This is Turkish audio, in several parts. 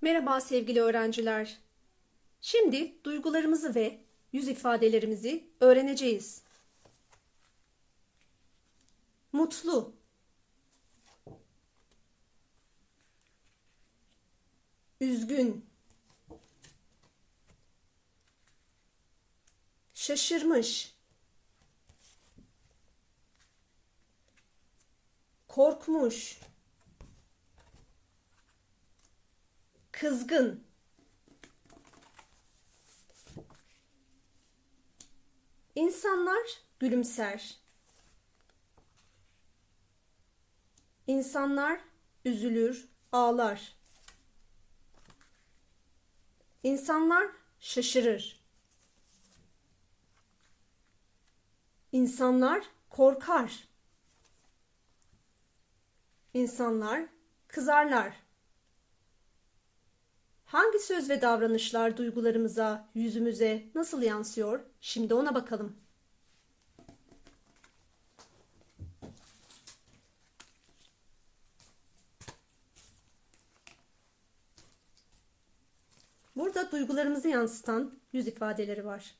Merhaba sevgili öğrenciler. Şimdi duygularımızı ve yüz ifadelerimizi öğreneceğiz. Mutlu, üzgün, şaşırmış, korkmuş, kızgın, İnsanlar gülümser. İnsanlar üzülür, ağlar. İnsanlar şaşırır. İnsanlar korkar. İnsanlar kızarlar. Hangi söz ve davranışlar duygularımıza, yüzümüze nasıl yansıyor? Şimdi ona bakalım. Burada duygularımızı yansıtan yüz ifadeleri var.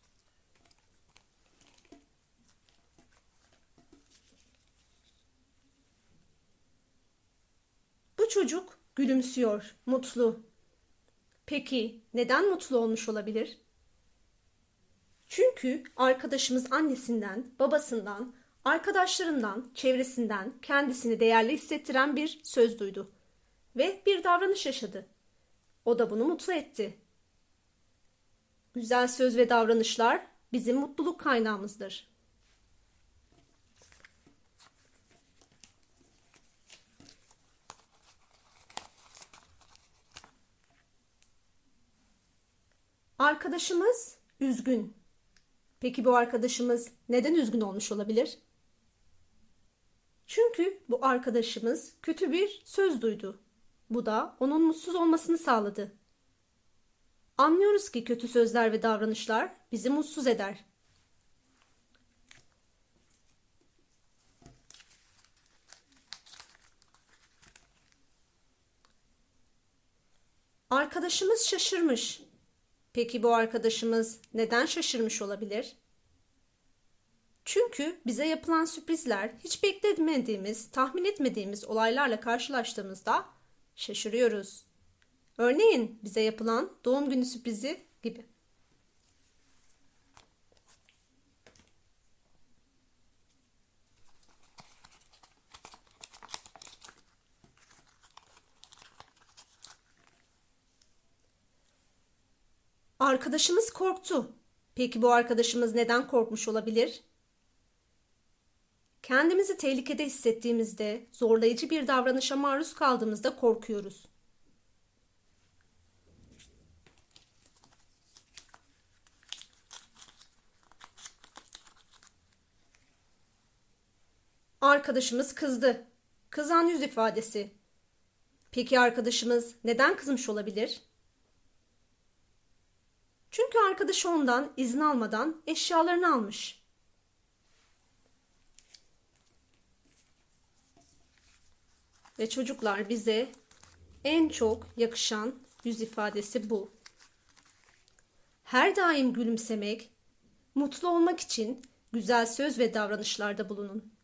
Bu çocuk gülümsüyor, mutlu. Peki neden mutlu olmuş olabilir? Çünkü arkadaşımız annesinden, babasından, arkadaşlarından, çevresinden kendisini değerli hissettiren bir söz duydu ve bir davranış yaşadı. O da bunu mutlu etti. Güzel söz ve davranışlar bizim mutluluk kaynağımızdır. Arkadaşımız üzgün. Peki bu arkadaşımız neden üzgün olmuş olabilir? Çünkü bu arkadaşımız kötü bir söz duydu. Bu da onun mutsuz olmasını sağladı. Anlıyoruz ki kötü sözler ve davranışlar bizi mutsuz eder. Arkadaşımız şaşırmış. Peki bu arkadaşımız neden şaşırmış olabilir? Çünkü bize yapılan sürprizler hiç beklemediğimiz, tahmin etmediğimiz olaylarla karşılaştığımızda şaşırıyoruz. Örneğin bize yapılan doğum günü sürprizi gibi. Arkadaşımız korktu. Peki bu arkadaşımız neden korkmuş olabilir? Kendimizi tehlikede hissettiğimizde, zorlayıcı bir davranışa maruz kaldığımızda korkuyoruz. Arkadaşımız kızdı. Kızan yüz ifadesi. Peki arkadaşımız neden kızmış olabilir? Çünkü arkadaşı ondan izin almadan eşyalarını almış. Ve çocuklar bize en çok yakışan yüz ifadesi bu. Her daim gülümsemek, mutlu olmak için güzel söz ve davranışlarda bulunun.